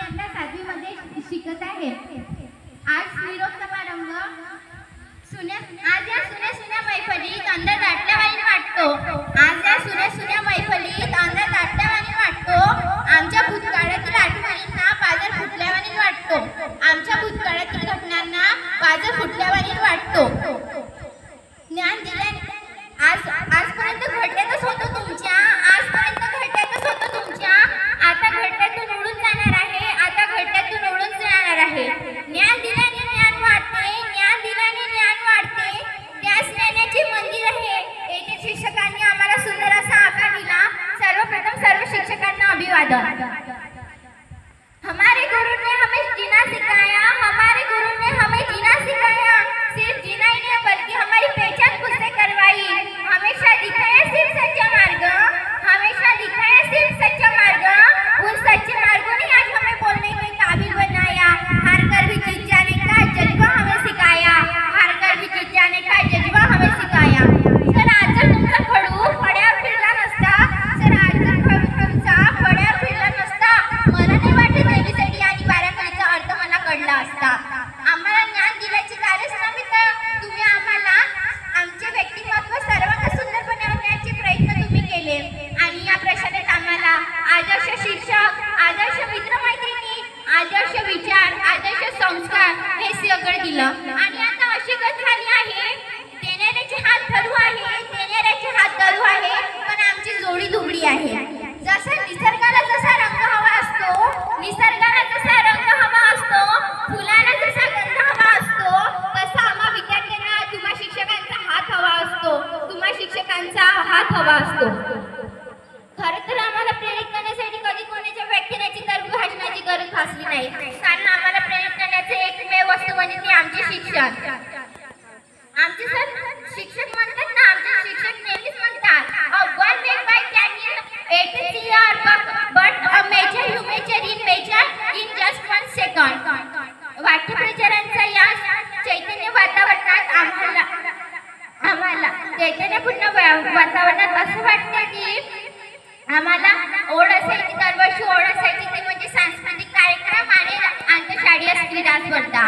यंदा सातवीमध्ये शिकत आहे. आज निरोप समारंभ. सुन्या आज या सुन्या सुन्या मैफलीत अंदर दाटल्यावाणी वाटतो. आज या सुन्या सुन्या मैफलीत अंदर दाटल्यावाणी वाटतो. आमच्या भूतकाळातील आठवणींना पाजर फुटल्यावाणी वाटतो. आमच्या भूतकाळातील घटनांना पाजर फुटल्यावाणी वाटतो. ज्ञान शिक्षकांना हमारे गुरु ने हमें जीना सिखाया असता. आम्हाला ज्ञान दिल्याची गरज नव्हे तर तुम्ही आम्हाला आमचे व्यक्तिमत्व सर्वांना सुंदर बनवण्याचे प्रयत्न तुम्ही केले. आणि या प्रशालेत आम्हाला आदर्श शिक्षक आदर्श मित्रमैत्रिणी आदर्श विचार आदर्श संस्कार हे सगळं दिलं. शिक्षकांचा हात हवा असतो. खर तर आम्हाला प्रेरित करण्यासाठी कधी कोणाच्या व्याख्यानाची तर भाषणाची गरज भासली नाही. कारण आम्हाला प्रेरित करण्याचे एकमेव वस्तू म्हणजे ते आमचे शिक्षण. आमचे सर शिक्षक म्हणतात ना आमचे शिक्षक नेहमीच म्हणतात "A one made at Daniel eight but major you major in major in just one second आम्हाला चैतन्यपूर्ण वातावरणात असं वाटतं की आम्हाला ओढ असायची दरवर्षी ओढ असायची. ते म्हणजे सांस्कृतिक कार्यक्रम आणि आंतरशाळीय क्रीडा स्पर्धा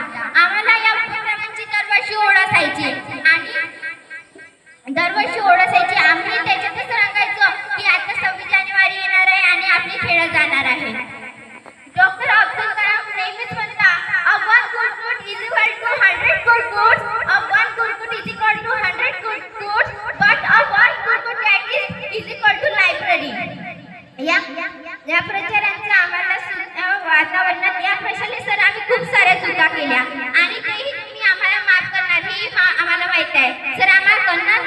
या आम्हाला वातावरणात या प्रश्नाने सर आम्ही खूप साऱ्या चुका केल्या. आणि तेही तुम्ही आम्हाला माफ करणार हे आम्हाला माहीत आहे. सर आम्हाला करणार